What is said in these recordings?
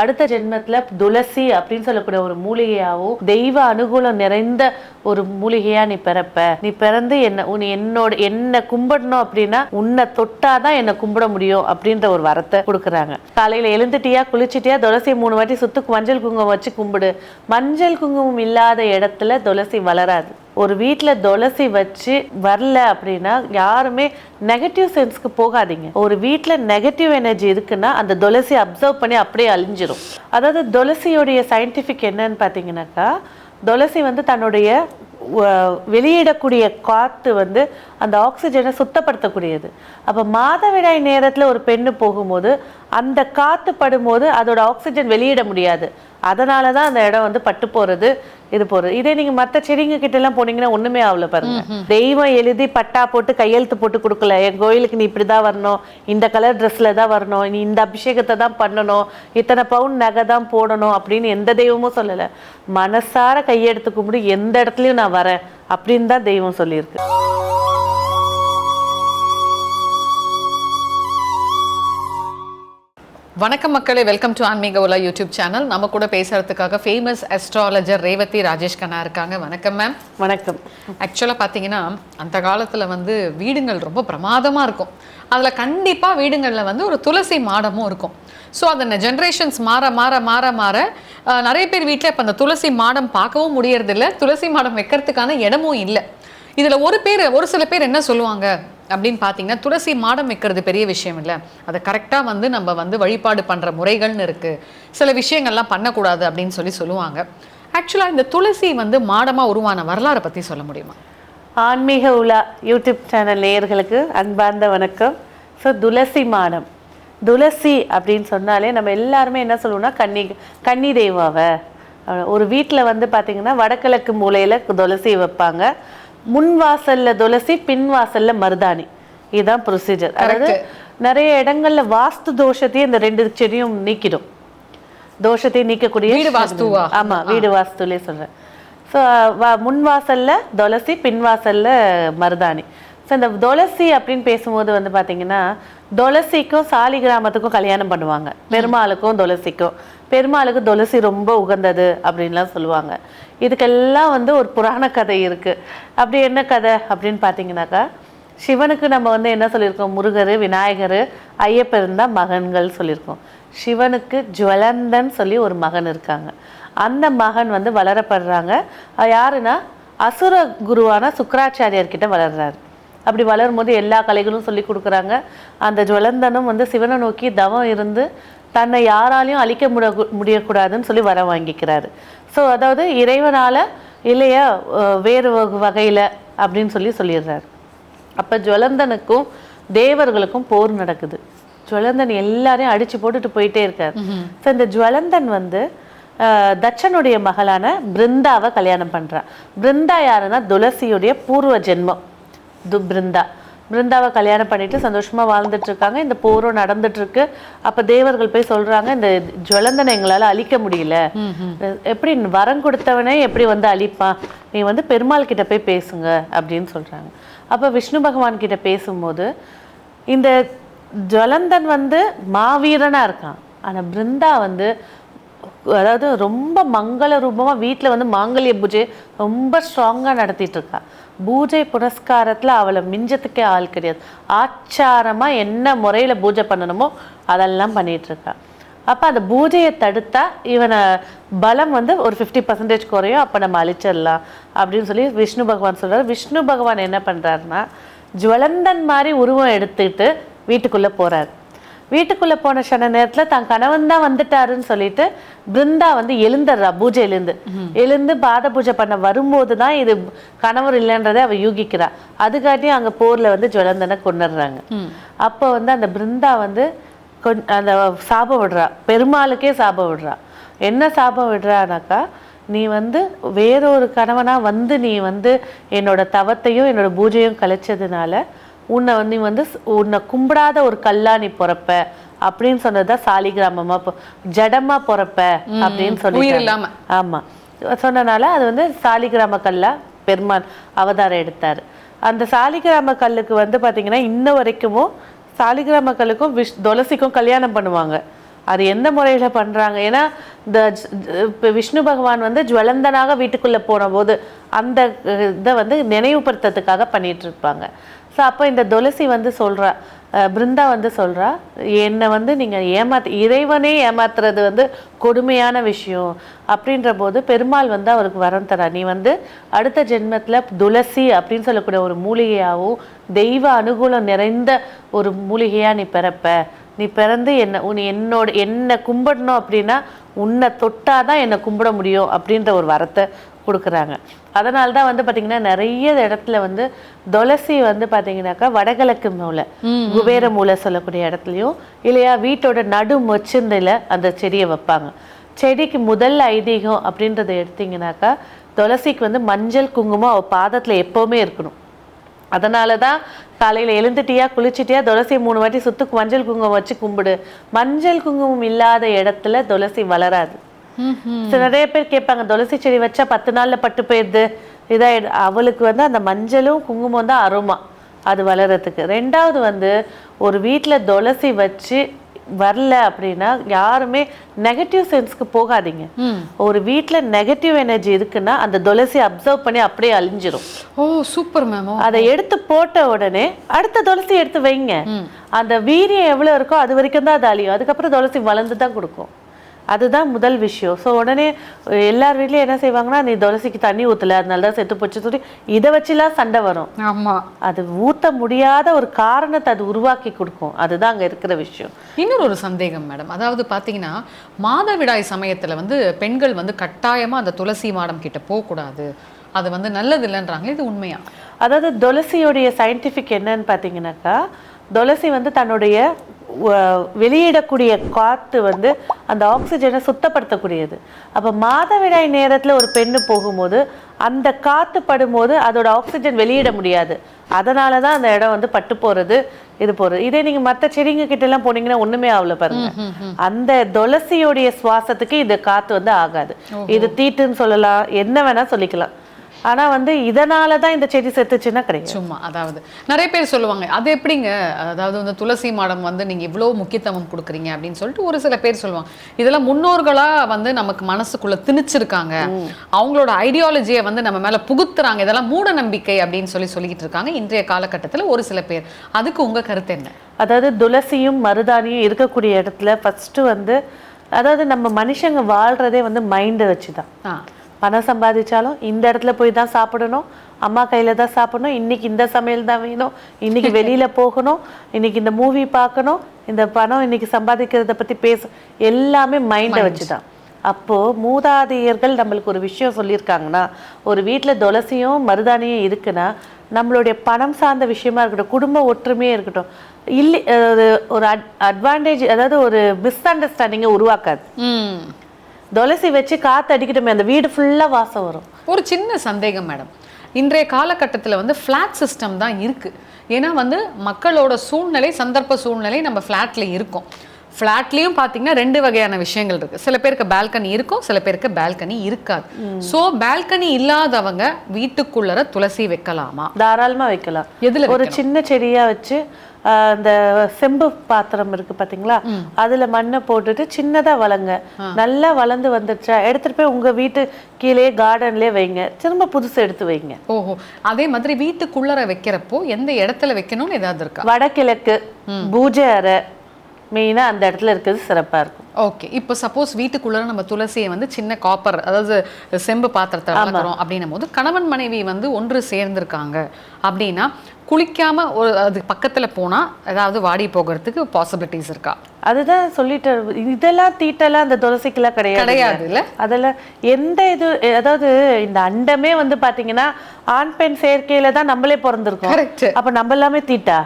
அடுத்த ஜென்மத்தில் துளசி அப்படின்னு சொல்லக்கூடிய ஒரு மூலிகையாகவும் தெய்வ அனுகூலம் நிறைந்த ஒரு மூலிகையா நீ பிறப்ப. நீ பிறந்து என்ன உன் என்னோட என்ன கும்பிடணும் அப்படின்னா உன்னை தொட்டாதான் என்னை கும்பிட முடியும் அப்படின்ற ஒரு வரத்தை கொடுக்குறாங்க. காலையில் எழுந்துட்டியா குளிச்சிட்டியா துளசி மூணு வாட்டி சுத்துக்கு மஞ்சள் குங்குமம் வச்சு கும்பிடு. மஞ்சள் குங்குமம் இல்லாத இடத்துல துளசி வளராது. ஒரு வீட்டில் துளசி வச்சு வரல அப்படின்னா யாருமே நெகட்டிவ் சென்ஸ்க்கு போகாதீங்க. ஒரு வீட்டில் நெகட்டிவ் எனர்ஜி இருக்குன்னா அந்த துளசி அப்சர்வ் பண்ணி அப்படியே அழிஞ்சிரும். அதாவது துளசியோடைய சயின்டிஃபிக் என்னன்னு பார்த்தீங்கன்னாக்கா துளசி வந்து தன்னுடைய வெளியிடக்கூடிய காற்று வந்து அந்த ஆக்சிஜனை சுத்தப்படுத்தக்கூடியது. அப்போ மாதவிடாய் நேரத்தில் ஒரு பெண்ணு போகும்போது அந்த காற்று படும்போது அதோட ஆக்சிஜன் வெளியிட முடியாது. அதனால தான் அந்த இடம் வந்து பட்டு போகிறது இது போகிறது இதே நீங்கள் மற்ற செடிங்க கிட்ட எல்லாம் போனீங்கன்னா ஒன்றுமே ஆகல பாருங்க. தெய்வம் எழுதி பட்டா போட்டு கையெழுத்து போட்டு கொடுக்கல. என் கோயிலுக்கு நீ இப்படி தான் வரணும். இந்த கலர் ட்ரெஸ்ஸில் தான் வரணும். நீ இந்த அபிஷேகத்தை தான் பண்ணணும். இத்தனை பவுன் நகை தான் போடணும் அப்படின்னு எந்த தெய்வமும் சொல்லலை. மனசார கையெடுத்து கும்பிடு எந்த இடத்துலையும் நான் வரேன் அப்படின்னு தான் தெய்வம் சொல்லியிருக்கு. வணக்கம் மக்களே வெல்கம் டு ஆன்மீக உலா யூடியூப் சேனல் நம்ம கூட பேசுறதுக்காக ஃபேமஸ் அஸ்ட்ராலஜர் ரேவதி ராஜேஷ் கண்ணா இருக்காங்க. வணக்கம் மேம் வணக்கம். ஆக்சுவலாக பார்த்தீங்கன்னா அந்த காலத்தில் வந்து வீடுங்கள் ரொம்ப பிரமாதமாக இருக்கும். அதில் கண்டிப்பாக வீடுங்களில் வந்து ஒரு துளசி மாடமும் இருக்கும். ஸோ அந்த ஜென்ரேஷன்ஸ் மாற மாற மாற மாற நிறைய பேர் வீட்டில் இப்போ அந்த துளசி மாடம் பார்க்கவும் முடியறதில்ல. துளசி மாடம் வைக்கிறதுக்கான இடமும் இல்லை. இதில் ஒரு பேர் ஒரு சில பேர் என்ன சொல்லுவாங்க? அப்படின்னு பார்த்தீங்கன்னா துளசி மாடம் வைக்கிறது பெரிய விஷயம் இல்லை. அதை கரெக்டாக வந்து நம்ம வந்து வழிபாடு பண்ணுற முறைகள்னு இருக்குது சில விஷயங்கள்லாம் பண்ணக்கூடாது அப்படின்னு சொல்லி சொல்லுவாங்க. ஆக்சுவலாக இந்த துளசி வந்து மாடமாக உருவான வரலாறை பற்றி சொல்ல முடியுமா? ஆன்மீக உலா யூடியூப் சேனல் நேயர்களுக்கு அன்பார்ந்த வணக்கம். ஸோ துளசி மாடம். துளசி அப்படின்னு சொன்னாலே நம்ம எல்லாருமே என்ன சொல்லுவோம்னா கன்னி கன்னி தெய்வாவை ஒரு வீட்டில் வந்து பார்த்திங்கன்னா வடகிழக்கு மூலையில் துளசி வைப்பாங்க. முன் வாசல்ல துளசி பின் வாசல்ல மருதாணி. இதுதான் ப்ரொசீஜர் அதாவது நிறைய இடங்கள்ல வாஸ்து தோஷத்தையும் இந்த ரெண்டு செடியும் நீக்கிடும். தோஷத்தை நீக்கக்கூடிய வீடு வாஸ்துவா? ஆமா வீடு வாஸ்துலே சொல்றேன். ஸோ முன் வாசல்ல துளசி பின் வாசல்ல மருதாணி. ஸோ இந்த துளசி அப்படின்னு பேசும்போது வந்து பாத்தீங்கன்னா துளசிக்கும் சாலிகிராமத்துக்கும் கல்யாணம் பண்ணுவாங்க. பெருமாளுக்கும் துளசிக்கும். பெருமாளுக்கு துளசி ரொம்ப உகந்தது அப்படின்லாம் சொல்லுவாங்க. இதுக்கெல்லாம் வந்து ஒரு புராண கதை இருக்குது அப்படி என்ன கதை அப்படின்னு பார்த்தீங்கன்னாக்கா சிவனுக்கு நம்ம வந்து என்ன சொல்லியிருக்கோம்? முருகர் விநாயகர் ஐயப்பன் தான் மகன்கள் சொல்லியிருக்கோம். சிவனுக்கு ஜுவலந்தன் சொல்லி ஒரு மகன் இருக்காங்க. அந்த மகன் வந்து வளரப்படுறாங்க. யாருன்னா அசுர குருவான சுக்கராச்சாரியர்கிட்ட வளர்றாரு. அப்படி வளரும்போது எல்லா கலைகளும் சொல்லி கொடுக்குறாங்க. அந்த ஜுவலந்தனும் வந்து சிவனை நோக்கி தவம் இருந்து தன்னை யாராலையும் அழிக்க முட முடியக்கூடாதுன்னு சொல்லி வர வாங்கிக்கிறாரு. ஸோ அதாவது இறைவனால இல்லையா வேறு வகு- வகையில அப்படின்னு சொல்லி சொல்லிடுறாரு. அப்ப ஜுவலந்தனுக்கும் தேவர்களுக்கும் போர் நடக்குது. ஜுவலந்தன் எல்லாரையும் அடிச்சு போட்டுட்டு போயிட்டே இருக்காரு. ஸோ இந்த ஜுவலந்தன் வந்து தட்சனுடைய மகளான பிருந்தாவை கல்யாணம் பண்றான். பிருந்தா யாருன்னா துளசியுடைய பூர்வ ஜென்மம். து பிருந்தா. பிருந்தாவை கல்யாணம் பண்ணிட்டு சந்தோஷமா வாழ்ந்துட்டு இருக்காங்க இந்த போரும் நடந்துட்டு இருக்கு அப்ப தேவர்கள் போய் சொல்றாங்க இந்த ஜுவலந்தனை எங்களால அழிக்க முடியல. எப்படி வரம் கொடுத்தவனே எப்படி வந்து அழிப்பான்? நீ வந்து பெருமாள் கிட்ட போய் பேசுங்க அப்படின்னு சொல்றாங்க. அப்ப விஷ்ணு பகவான் கிட்ட பேசும்போது இந்த ஜுவலந்தன் வந்து மாவீரனா இருக்கான். ஆனா பிருந்தா வந்து அதாவது ரொம்ப மங்கள ரூபமா வீட்டுல வந்து மாங்கல்ய பூஜை ரொம்ப ஸ்ட்ராங்கா நடத்திட்டு இருக்கா. பூஜை புனஸ்காரத்தில் அவளை மிஞ்சத்துக்கே ஆள் கிடையாது. ஆச்சாரமாக என்ன முறையில் பூஜை பண்ணணுமோ அதெல்லாம் பண்ணிகிட்ருக்கா அப்போ அந்த பூஜையை தடுத்தா இவனை பலம் வந்து ஒரு ஃபிஃப்டி பர்சன்டேஜ் குறையும். அப்போ நம்ம அழிச்சிடலாம் அப்படின்னு சொல்லி விஷ்ணு பகவான் சொல்கிறார் விஷ்ணு பகவான் என்ன பண்ணுறாருன்னா ஜுவலந்தன் மாதிரி உருவம் எடுத்துக்கிட்டு வீட்டுக்குள்ளே போகிறார் வீட்டுக்குள்ள போன க்ஷண நேரத்துல தான் கணவன் தான் வந்துட்டாருன்னு சொல்லிட்டு பிருந்தா வந்து எழுந்துடுறா பூஜையிலேருந்து எழுந்து. பாத பூஜை பண்ண வரும்போது தான் இது கணவர் இல்லைன்றதை அவ யூகிக்கிறா. அதுக்காட்டியும் அங்க போர்ல வந்து ஜுவலந்தனை கொண்டுடுறாங்க அப்போ வந்து அந்த பிருந்தா வந்து கொன்- அந்த சாபம் விடுறா. பெருமாளுக்கே சாபம் விடுறா. என்ன சாபம் விடுறானாக்கா நீ வந்து வேறொரு கணவனா வந்து நீ வந்து என்னோட தவத்தையும் என்னோட பூஜையும் கலைச்சதுனால உன்னை வந்து நீ வந்து உன்னை கும்பிடாத ஒரு கல்லா நீ பிறப்ப அப்படின்னு சொன்னதுதான் சாலிகிராமமா ஜடமா பிறப்ப அப்படின்னு சொல்லி. ஆமா. சொன்னனால அது வந்து சாலிகிராம கல்லா பெருமான் அவதாரம் எடுத்தாரு. அந்த சாலிகிராம கல்லுக்கு வந்து பாத்தீங்கன்னா இன்ன வரைக்கும் சாலிகிராம கல்லுக்கும் விஷ் துளசிக்கும் கல்யாணம் பண்ணுவாங்க. அது எந்த முறையில் பண்ணுறாங்க ஏன்னா இந்த விஷ்ணு பகவான் வந்து ஜுவலந்தனாக வீட்டுக்குள்ளே போன போது அந்த இதை வந்து நினைவுபடுத்துறதுக்காக பண்ணிட்டு இருப்பாங்க. ஸோ அப்போ இந்த துளசி வந்து சொல்கிறா பிருந்தா வந்து சொல்கிறா என்னை வந்து நீங்கள் ஏமாத் இறைவனே ஏமாத்துறது வந்து கொடுமையான விஷயம். அப்படின்ற போது பெருமாள் வந்து அவருக்கு வரம் தரா நீ வந்து அடுத்த ஜென்மத்தில் துளசி அப்படின்னு சொல்லக்கூடிய ஒரு மூலிகையாகவும் தெய்வ அனுகூலம் நிறைந்த ஒரு மூலிகையாக நீ பிறப்ப. நீ பிறந்து என்ன உன் என்னோட என்னை கும்பிடணும் அப்படின்னா உன்னை தொட்டாதான் என்னை கும்பிட முடியும் அப்படின்ற ஒரு வரத்தை கொடுக்குறாங்க. அதனால தான் வந்து பார்த்தீங்கன்னா நிறைய இடத்துல வந்து துளசி வந்து பார்த்தீங்கன்னாக்கா வடகிழக்கு மூலை குபேர மூலை சொல்லக்கூடிய இடத்துலையும் இல்லையா வீட்டோட நடு மொச்சந்தையில் அந்த செடியை வைப்பாங்க. செடிக்கு முதல் ஐதீகம் அப்படின்றத எடுத்தீங்கன்னாக்கா துளசிக்கு வந்து மஞ்சள் குங்குமம் அவ பாதத்தில் எப்போவுமே இருக்கணும். அதனால தான் காலையில் எழுந்துட்டியா குளிச்சிட்டியா துளசி மூணு வாட்டி சுத்து மஞ்சள் குங்குமம் வச்சு கும்பிடு. மஞ்சள் குங்குமம் இல்லாத இடத்துல துளசி வளராது. நிறைய பேர் கேட்பாங்க துளசி செடி வச்சா பத்து நாள்ல பட்டு போயிடுது. இதாயிடு அவளுக்கு வந்து அந்த மஞ்சளும் குங்குமம் தான் அருமா அது வளர்றதுக்கு. ரெண்டாவது வந்து ஒரு வீட்டில் துளசி வச்சு வரல அப்படின்னா யாருமே நெகட்டிவ் சென்ஸ்க்கு போகாதீங்க. ஒரு வீட்டில் நெகட்டிவ் எனர்ஜி இருக்குன்னா அந்த துளசி அப்சர்வ் பண்ணி அப்படியே அழிஞ்சிரும். ஓ சூப்பர் மேம் அதை எடுத்து போட்ட உடனே அடுத்த துளசி எடுத்து வைங்க. அந்த வீரியம் எவ்வளவு இருக்கோ அது வரைக்கும் தான் அது அழியும். அதுக்கப்புறம் துளசி வளர்ந்து தான் கொடுக்கும். அதுதான் முதல் விஷயம். ஸோ உடனே எல்லார் வீட்லயும் என்ன செய்வாங்கன்னா நீ துளசிக்கு தண்ணி ஊத்தல அதனால தான் செத்து போச்சு சொல்லி இதை வச்சுலாம் சண்டை வரும். ஆமா. அது ஊத்த முடியாத ஒரு காரணத்தை அது உருவாக்கி கொடுக்கும். அதுதான் அங்க இருக்கிற விஷயம். இன்னொரு ஒரு சந்தேகம் மேடம். அதாவது பார்த்தீங்கன்னா மாதவிடாய் சமயத்துல வந்து பெண்கள் வந்து கட்டாயமா அந்த துளசி மாடம் கிட்ட போகக்கூடாது. அது வந்து நல்லது இல்லைன்றாங்க இது உண்மையா? அதாவது துளசியோடைய சயின்டிஃபிக் என்னன்னு பார்த்தீங்கன்னாக்கா துளசி வந்து தன்னுடைய வெளியிடக்கூடிய காற்று வந்து அந்த ஆக்சிஜனை சுத்தப்படுத்தக்கூடியது. அப்போ மாதவிடாய் நேரத்தில் ஒரு பெண்ணு போகும்போது அந்த காற்று படும்போது அதோட ஆக்சிஜன் வெளியிட முடியாது. அதனால தான் அந்த இடம் வந்து பட்டு போகிறது இது போகிறது இதே நீங்கள் மற்ற செடிங்க கிட்ட எல்லாம் போனீங்கன்னா ஒன்றுமே ஆகல பாருங்க. அந்த துளசியோடைய சுவாசத்துக்கு இது காற்று வந்து ஆகாது. இது தீட்டுன்னு சொல்லலாம். என்ன வேணா சொல்லிக்கலாம். ஆனா வந்து இதனால தான் இந்த செடி செத்துச்சுன்னா கிடையாது. சும்மா அதாவது நிறைய பேர் சொல்லுவாங்க அது எப்படிங்க? அதாவது வந்து துளசி மாடம் வந்து நீங்க இவ்வளோ முக்கியத்துவம் கொடுக்குறீங்க அப்படின்னு சொல்லிட்டு ஒரு சில பேர் சொல்லுவாங்க. இதெல்லாம் முன்னோர்களா வந்து நமக்கு மனசுக்குள்ள திணிச்சிருக்காங்க. அவங்களோட ஐடியாலஜியை வந்து நம்ம மேல புகுத்துறாங்க. இதெல்லாம் மூட நம்பிக்கை அப்படின்னு சொல்லி சொல்லிக்கிட்டு இருக்காங்க இன்றைய காலகட்டத்துல ஒரு சில பேர். அதுக்கு உங்க கருத்து என்ன? அதாவது துளசியும் மருதாணியும் இருக்கக்கூடிய இடத்துல ஃபர்ஸ்ட் வந்து அதாவது நம்ம மனுஷங்க வாழ்றதே வந்து மைண்டை வச்சு தான் பணம் சம்பாதிச்சாலும் இந்த இடத்துல போய் தான் சாப்பிடணும். அம்மா கையில தான் சாப்பிடணும். இன்னைக்கு இந்த சமையல் தான் வேணும். இன்னைக்கு வெளியில போகணும். இன்னைக்கு இந்த மூவி பார்க்கணும். இந்த பணம் இன்னைக்கு சம்பாதிக்கிறத பத்தி பேச எல்லாமே மைண்டை வச்சு தான் அப்போ மூதாதையர்கள் நம்மளுக்கு ஒரு விஷயம் சொல்லியிருக்காங்கன்னா ஒரு வீட்ல துளசியும் மருதாணியும் இருக்குன்னா நம்மளுடைய பணம் சார்ந்த விஷயமா இருக்கட்டும் குடும்ப ஒற்றுமையே இருக்கட்டும் இல்லை ஒரு அட்வான்டேஜ் அதாவது ஒரு மிஸ் அண்டர்ஸ்டாண்டிங்கை உருவாக்காது துளசி வச்சு காத்து அடிக்கட்டுமே அந்த வீடு ஃபுல்லா வாசம் வரும். ஒரு சின்ன சந்தேகம் மேடம் இன்றைய காலகட்டத்தில் வந்து ஃப்ளாட் சிஸ்டம் தான் இருக்கு. ஏன்னா வந்து மக்களோட சூழ்நிலை சந்தர்ப்ப சூழ்நிலை நம்ம ஃப்ளாட்ல இருக்கோம். ஃப்ளாட்லேயும் பார்த்தீங்கன்னா ரெண்டு வகையான விஷயங்கள் இருக்கு. சில பேருக்கு பால்கனி இருக்கும் சில பேருக்கு பால்கனி இருக்காது. ஸோ பால்கனி இல்லாதவங்க வீட்டுக்குள்ளர துளசி வைக்கலாமா? தாராளமா வைக்கலாம். எதுல ஒரு சின்ன செடியா வச்சு அந்த செம்பு பாத்திரம் இருக்கு பாத்தீங்களா? அதுல மண்ணை போட்டுட்டு சின்னதா வளங்க. நல்லா வளர்ந்து வந்துடுச்சா? எடுத்துட்டு போய் உங்க வீட்டு கீழே கார்டன்லயே வைங்க. திரும்ப புதுசு எடுத்து வைங்க. ஓஹோ. அதே மாதிரி வீட்டுக்குள்ளர வைக்கிறப்போ எந்த இடத்துல வைக்கணும்னு ஏதாவது இருக்கா? வடகிழக்கு பூஜை அறை மெயினா அந்த இடத்துல இருக்கிறது சிறப்பா இருக்கும். ஓகே இப்போ சப்போஸ் வீட்டுக்குள்ள நம்ம துளசியை வந்து சின்ன காப்பர் அதாவது செம்பு பாத்திரத்தை வளர்க்குறோம் அப்படின்னும் போது கணவன் மனைவி வந்து ஒன்று சேர்ந்திருக்காங்க அப்படின்னா குளிக்காம ஒரு அது பக்கத்துல போனா ஏதாவது வாடி போகிறதுக்கு பாசிபிலிட்டிஸ் இருக்கா? அதுதான் சொல்லிட்டு இதெல்லாம் தீட்டெல்லாம் அந்த துளசிக்கெல்லாம் கிடையாது. கிடையாது இல்ல அதெல்லாம் எந்த இது அதாவது இந்த அண்டமே வந்து பாத்தீங்கன்னா ஆண் பெண் சேர்க்கையில தான் நம்மளே பிறந்திருக்கோம். கரெக்ட் அப்ப நம்ம எல்லாமே தீட்டா?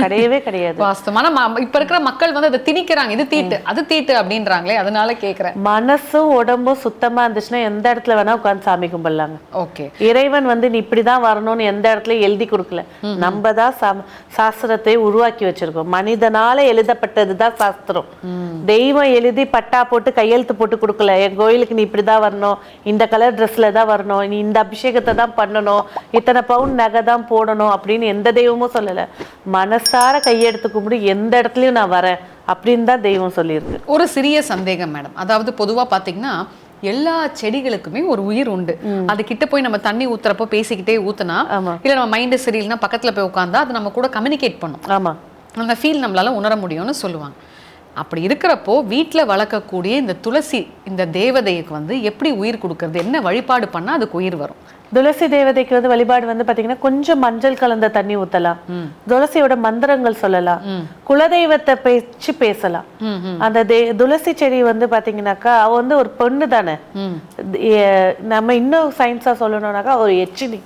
கிடையவே கிடையாது. வாஸ்தவம் ஆனா இப்ப இருக்கிற மக்கள் வந்து அதை திணிக்கிறாங்க. இது தீட்டு அது தீட்டு அப்படின்றாங்களே அதனால கேக்குறேன். மனசும் உடம்பும் சுத்தமா இருந்துச்சுன்னா எந்த இடத்துல வேணா உட்கார்ந்து சாமி கும்பிடலாங்க. ஓகே. இறைவன் வந்து நீ இப்படிதான் வரணும்னு எந்த இடத்துல எழுதி கொடுக்கல. நம்ம தான் சாஸ்திரத்தை உருவாக்கி வச்சிருக்கோம். மனிதனால எழுதப்பட்டது தான் சாஸ்திரம் தெய்வம் எழுதி பட்டா போட்டு கையெழுத்து போட்டு கொடுக்கல. என் கோயிலுக்கு நீ இப்படிதான் வரணும். இந்த கலர் ட்ரெஸ்ல தான் வரணும். நீ இந்த அபிஷேகத்தை தான் பண்ணணும். இத்தனை பவுன் நகை தான் போடணும் அப்படின்னு எந்த தெய்வமும் சொல்லல. மனசார கையெடுத்து கும்பிடு எந்த இடத்துலயும் நான் வரேன் அப்படின்னு தான் தெய்வம் சொல்லியிருக்கு. ஒரு சிறிய சந்தேகம் மேடம். அதாவது பொதுவா பாத்தீங்கன்னா எல்லா செடிகளுக்குமே ஒரு உயிர் உண்டு. அது கிட்ட போய் நம்ம தண்ணி ஊத்துறப்போ பேசிக்கிட்டே ஊத்துனா. இல்ல நம்ம மைண்டு சரியில்லைன்னா பக்கத்துல போய் உட்காந்தா அது நம்ம கூட கம்யூனிகேட் பண்ணும். ஆமா. அந்த ஃபீல் நம்மளால உணர முடியும்னு சொல்லுவாங்க. அப்படி இருக்கிறப்போ வீட்ல வளர்க்கக்கூடிய இந்த துளசி இந்த தேவதைக்கு வந்து எப்படி உயிர் கொடுக்கறது என்ன வழிபாடு பண்ணா அதுக்கு உயிர் வரும்? துளசி தேவதைக்கு வந்து வழிபாடு வந்து பாத்தீங்கன்னா கொஞ்சம் மஞ்சள் கலந்த தண்ணி ஊத்தலாம். துளசியோட மந்திரங்கள் சொல்லலாம். குலதெய்வத்தை பேச்சு பேசலாம். அந்த தே துளசி செடி வந்து பாத்தீங்கன்னாக்கா அவ வந்து ஒரு பொண்ணு தானே. நம்ம இன்னும் சயின்ஸா சொல்லணும்னாக்கா ஒரு எச்சினி.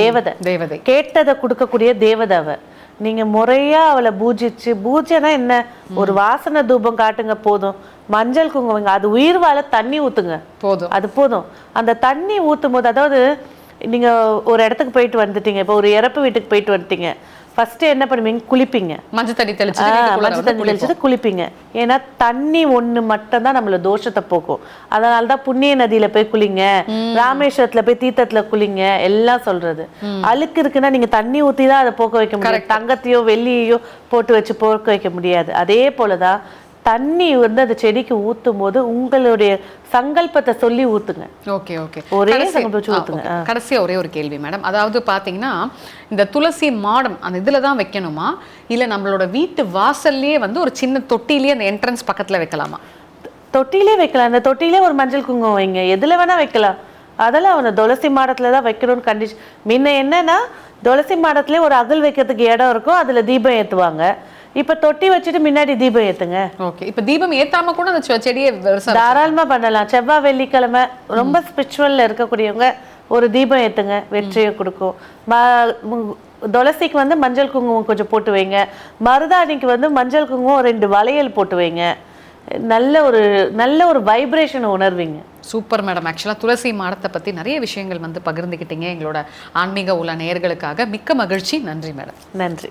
தேவதை. தேவதை. கேட்டதை கொடுக்கக்கூடிய தேவதை அவ. நீங்க முறையா அவளை பூஜிச்சு பூஜைனா என்ன? ஒரு வாசனை தூபம் காட்டுங்க போதும். மஞ்சள் குங்குமங்க அது உயிர் வாழ தண்ணி ஊத்துங்க. போதும். அது போதும். அந்த தண்ணி ஊத்தும் போது அதாவது நீங்க ஒரு இடத்துக்கு போயிட்டு வந்துட்டீங்க. இப்போ ஒரு இறப்பு வீட்டுக்கு போயிட்டு வந்துட்டீங்க. ஃபர்ஸ்ட் என்ன பண்ணுவீங்க? குளிப்பீங்க. மஞ்சள் தண்ணி தெளிச்சு மஞ்சள் தண்ணி தெளிச்சுட்டு குளிப்பீங்க. ஏன்னா தண்ணி ஒண்ணு மட்டும்தான் நம்மள தோஷத்தை போக்கும். அதனால தான் புண்ணிய நதியில போய் குளிங்க. ராமேஸ்வரத்துல போய் தீர்த்தத்துல குளிங்க. எல்லாம் சொல்றது. அழுக்கு இருக்குன்னா நீங்க தண்ணி ஊத்தி தான் அதை போக்க வைக்க முடியாது தங்கத்தையோ வெள்ளியையோ போட்டு வச்சு போக்க வைக்க முடியாது. அதே போலதான் தண்ணி வந்து அந்த செடிக்கு ஊத்தும் போது உங்களுடைய சங்கல்பத்தை சொல்லி ஊத்துங்க. Okay okay. ஒரே ஊத்துங்க. கடைசியா ஒரே ஒரு கேள்வி மேடம். அதாவது பாத்தீங்கன்னா இந்த துளசி மாடம் அந்த இதுல தான் வைக்கணுமா? இல்ல நம்மளோட வீட்டு வாசல்லயே வந்து ஒரு சின்ன தொட்டிலேயே அந்த என்ட்ரன்ஸ் பக்கத்துல வைக்கலாமா? தொட்டிலே வைக்கலாம். அந்த தொட்டிலே ஒரு மஞ்சள் குங்குமம் வைங்க. எதுல வேணா வைக்கலாம். அதெல்லாம் அவனை துளசி மாடத்துல தான் வைக்கணும்னு கண்டிஷன் முன்ன என்னன்னா துளசி மாடத்துல ஒரு அகல் வைக்கிறதுக்கு இடம் இருக்கும். அதுல தீபம் ஏத்துவாங்க. இப்ப தொட்டி வச்சுட்டு முன்னாடி தீபம் ஏத்துங்க. ஓகே இப்ப தீபம் ஏத்தாம கூட அந்த செடியை பெருசா தாராளமா பண்ணலாம். செவ்வாய் வெள்ளிக்கிழமை ரொம்ப ஸ்பிரிச்சுவல்ல இருக்கக்கூடியவங்க ஒரு தீபம் ஏத்துங்க வெற்றியை கொடுக்கும். துளசிக்கு வந்து மஞ்சள் குங்குமம் கொஞ்சம் போட்டு வைங்க. மருதாணிக்கு வந்து மஞ்சள் குங்குமம் ரெண்டு வளையல் போட்டு வைங்க. நல்ல ஒரு நல்ல ஒரு வைப்ரேஷன் உணர்வீங்க. Super madam. ஆக்சுவலாக துளசி மாடத்தை பத்தி நிறைய விஷயங்கள் வந்து பகிர்ந்துக்கிட்டீங்க எங்களோட ஆன்மீக உலா நேயர்களுக்காக மிக்க மகிழ்ச்சி. நன்றி மேடம். நன்றி.